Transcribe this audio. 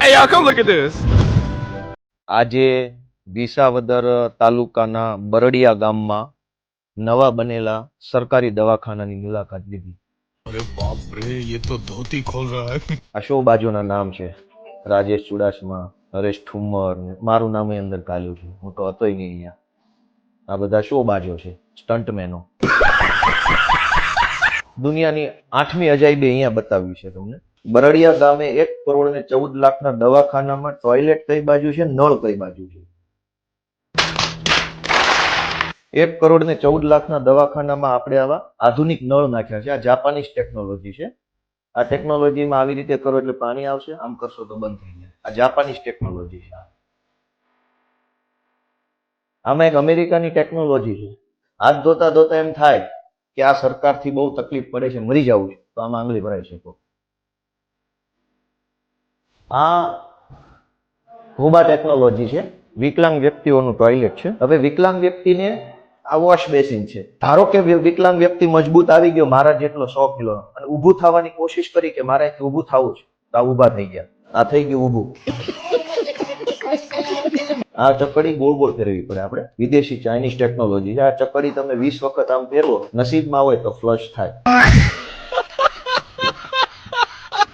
Hey, y'all, come look at this. આજે વિસાવદર તાલુકાના બરડિયા ગામમાં નવા બનેલા સરકારી દવાખાનાની મુલાકાત લીધી अरे बाप रे ये तो धोती खोल रहा है આ શો બાજુના નામ છે રાજેશ ચુડાસમા હરેશ ઠુમ્મર ને મારું નામ અંદર કાલ્યું છે હું તો હતોય નહીં અહીંયા આ બધા શો બાજો છે સ્ટન્ટમેનો દુનિયાની આઠમી અજાયબી અહીંયા બતાવ્યું છે તમને. બરડિયા ગામે એક કરોડ ને ચૌદ લાખના દવાખાનામાં ટોયલેટ કઈ બાજુ છે, નળ કઈ બાજુ છે? એક કરોડ ને ચૌદ લાખના દવાખાનામાં આપણે આવા આધુનિક નળ નાખ્યા છે. આ જાપાનીઝ ટેકનોલોજી છે. આ ટેકનોલોજીમાં આવી રીતે કરો એટલે પાણી આવશે, આમ કરશો તો બંધ થઈ જાય. આ જાપાનીઝ ટેકનોલોજી છે આમાં એક અમેરિકાની ટેકનોલોજી છે. હાથ ધોતા ધોતા એમ થાય કે આ સરકારથી બહુ તકલીફ પડે છે મરી જવું છે તો આમાં આંગળી ભરાઈ શકો. આ હુબા ટેકનોલોજી છે. વિકલાંગ વ્યક્તિઓનું ટોયલેટ છે. હવે વિકલાંગ વ્યક્તિને આ વોશ બેસિન છે. ધારો કે વિકલાંગ વ્યક્તિ મજબૂત આવી ગયો મારા જેટલો સો કિલો અને ઊભું થવાની કોશિશ કરી કે મારે ઊભું થવું છે. તો આ ઊભા થઈ ગયા. આ થઈ ગયું ઊભું. આ ચકડી ગોળ ગોળ ફેરવી પડે આપણે. વિદેશી ચાઇનીઝ ટેકનોલોજી આ ચકડી તમે વીસ વખત આમ ફેરવો, નસીબમાં હોય તો ફ્લશ થાય.